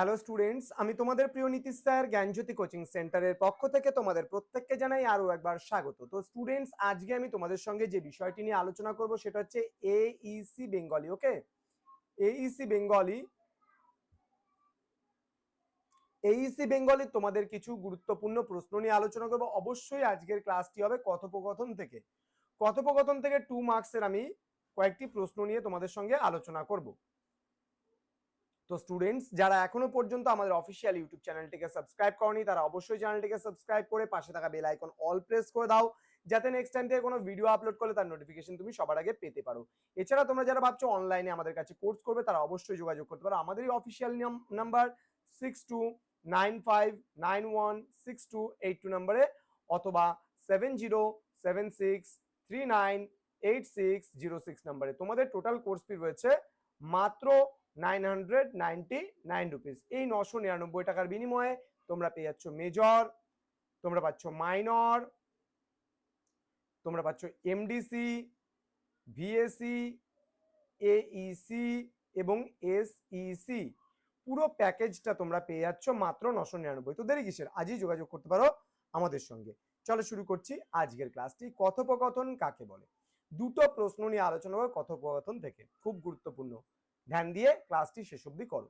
Hello students আমি তোমাদের প্রিয় নীতিশ স্যার, জ্ঞানজ্যোতি কোচিং সেন্টারের পক্ষ থেকে তোমাদের প্রত্যেককে জানাই আরও একবার স্বাগত। তো স্টুডেন্টস আজকে আমি তোমাদের সঙ্গে যে বিষয়টি নিয়ে আলোচনা করব সেটা হচ্ছে HSC Bengali okay HSC Bengali HSC Bengali তোমাদের কিছু গুরুত্বপূর্ণ প্রশ্ন নিয়ে আলোচনা করব। অবশ্যই আজকের ক্লাসটি হবে কথোপকথন থেকে। কথোপকথন থেকে টু মার্কসের আমি কয়েকটি প্রশ্ন নিয়ে তোমাদের সঙ্গে আলোচনা করব। তো স্টুডেন্টস যারা এখনও পর্যন্ত আমাদের অফিসিয়াল ইউটিউব চ্যানেলটিকে সাবস্ক্রাইব করনি, তারা অবশ্যই চ্যানেলটিকে সাবস্ক্রাইব করে পাশে থাকা বেল আইকন অল প্রেস করে দাও, যাতে নেক্সট টাইম থেকে কোনো ভিডিও আপলোড করলে তার নোটিফিকেশন তুমি সবার আগে পেতে পারো। এছাড়া তোমরা যারা ভাবছ অনলাইনে আমাদের কাছে কোর্স করবে, তারা অবশ্যই যোগাযোগ করতে পারো। আমাদেরই official number six two nine five nine one six two eight two নাম্বারে অথবা seven zero seven six three nine eight six zero six নাম্বারে তোমাদের টোটাল কোর্স ফি রয়েছে মাত্র nine hundred ninety nine rupees এই নশো নিরানব্বই টাকার বিনিময়ে তোমরা পেয়ে যাচ্ছ মেজর তোমরা পাচ্ছ মাইনর তোমরা পাচ্ছ এমডিসি ভিএসি এইসি এবং এসইসি পুরো প্যাকেজটা তোমরা পেয়ে যাচ্ছ মাত্র নশো নিরানব্বই। তো দেরি কিসের? আজই যোগাযোগ করতে পারো আমাদের সঙ্গে। চলো শুরু করছি আজকের ক্লাসটি। কথোপকথন কাকে বলে? দুটো প্রশ্ন নিয়ে আলোচনা করব কথোপকথন থেকে। খুব গুরুত্বপূর্ণ। ধ্যান দিয়ে ক্লাসটি শেষ অবধি করো।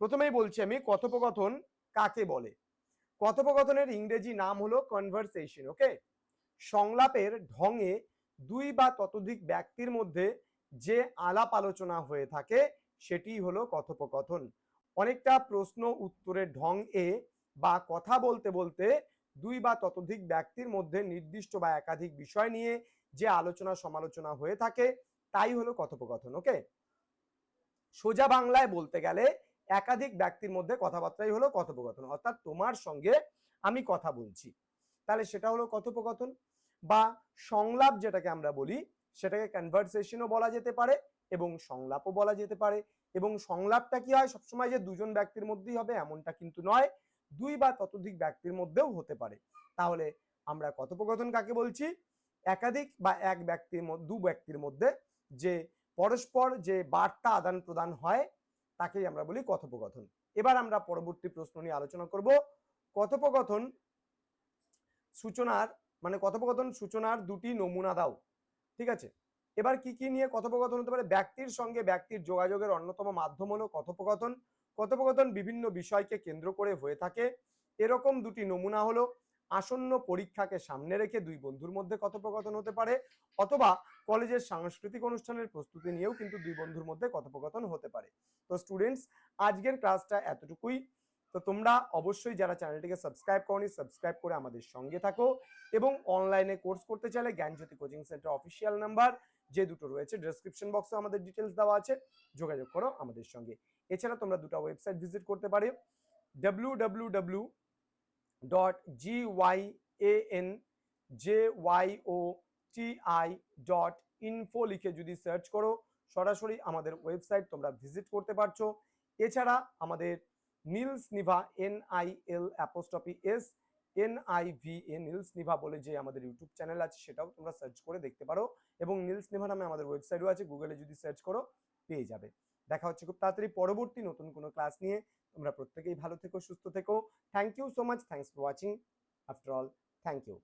প্রথমেই বলছি আমি, কথোপকথন কাকে বলে? কথোপকথনের ইংরেজি নাম হলো কনভারসেশন ওকে সংলাপের ঢঙে দুই বা ততোধিক ব্যক্তির মধ্যে যে আলাপ আলোচনা হয়ে থাকে, সেটি হলো কথোপকথন। অনেকটা প্রশ্ন উত্তরের ঢং এ বা কথা বলতে বলতে দুই বা ততোধিক ব্যক্তির মধ্যে নির্দিষ্ট বা একাধিক বিষয় নিয়ে যে আলোচনা সমালোচনা হয়ে থাকে, তাই হলো কথোপকথন ওকে সোজা বাংলায় বলতে গেলে একাধিক ব্যক্তির মধ্যে কথাবার্তাই হলো কথোপকথন। অর্থাৎ তোমার সঙ্গে আমি কথা বলছি। তাহলে সেটা হলো কথোপকথন বা সংলাপ যেটাকে আমরা বলি, সেটাকে কনভারসেশনও বলা যেতে পারে এবং সংলাপও বলা যেতে পারে। এবং সংলাপটা কি হয়? সবসময় যে দুজন ব্যক্তির মধ্যেই হবে এমনটা কিন্তু নয়, দুই বা ততোধিক ব্যক্তির মধ্যেও হতে পারে। তাহলে আমরা কথোপকথন কাকে বলছি? একাধিক বা এক ব্যক্তির দু ব্যক্তির মধ্যে যে পরস্পর যে বার্তা আদান প্রদান হয়, তাকেই আমরা বলি কথোপকথন। এবার আমরা পরবর্তী প্রশ্ন নিয়ে আলোচনা করব। কথোপকথন সূচনার মানে কথোপকথন সূচনার দুটি নমুনা দাও, ঠিক আছে? এবার কি কি নিয়ে কথোপকথন হতে পারে? ব্যক্তির সঙ্গে ব্যক্তির যোগাযোগের অন্যতম মাধ্যম হলো কথোপকথন। কথোপকথন বিভিন্ন বিষয়কে কেন্দ্র করে হয়ে থাকে। এরকম দুটি নমুনা হলো আসন্ন পরীক্ষাকে সামনে রেখে দুই বন্ধুর মধ্যে কথোপকথন হতে পারে, অথবা কলেজের সাংস্কৃতিক অনুষ্ঠানের প্রস্তুতি নিয়েও কিন্তু দুই বন্ধুর মধ্যে কথোপকথন হতে পারে। তো স্টুডেন্টস আজকের ক্লাসটা এতটুকুই। তো তোমরা অবশ্যই যারা চ্যানেলটিকে সাবস্ক্রাইব করনি সাবস্ক্রাইব করে আমাদের সঙ্গে থাকো এবং অনলাইনে কোর্স করতে চাইলে Gyanjyoti coaching centre official number যে দুটো রয়েছে ডেসক্রিপশন বক্সে আমাদের ডিটেলস দেওয়া আছে, যোগাযোগ করো আমাদের সঙ্গে। এছাড়া তোমরা দুটো ওয়েবসাইট ভিজিট করতে পারো W W dot G Y A N J Y O T I dot info লিখে যদি সার্চ করো, সরাসরি আমাদের ওয়েবসাইট তোমরা ভিজিট করতে পারছ। এছাড়া আমাদের Nils Niva N I L apostrophe S N I V A Nils Niva বলে যে আমাদের ইউটিউব চ্যানেল আছে, সেটাও তোমরা সার্চ করে দেখতে পারো। এবং নীলস নিভা নামে আমাদের ওয়েবসাইটও আছে গুগলে যদি সার্চ করো, পেয়ে যাবে। দেখা হচ্ছে খুব তাড়াতাড়ি পরবর্তী নতুন কোনো ক্লাস নিয়ে। তোমরা প্রত্যেকেই ভালো থেকো, সুস্থ থেকো। Thank you so much thanks for watching after all thank you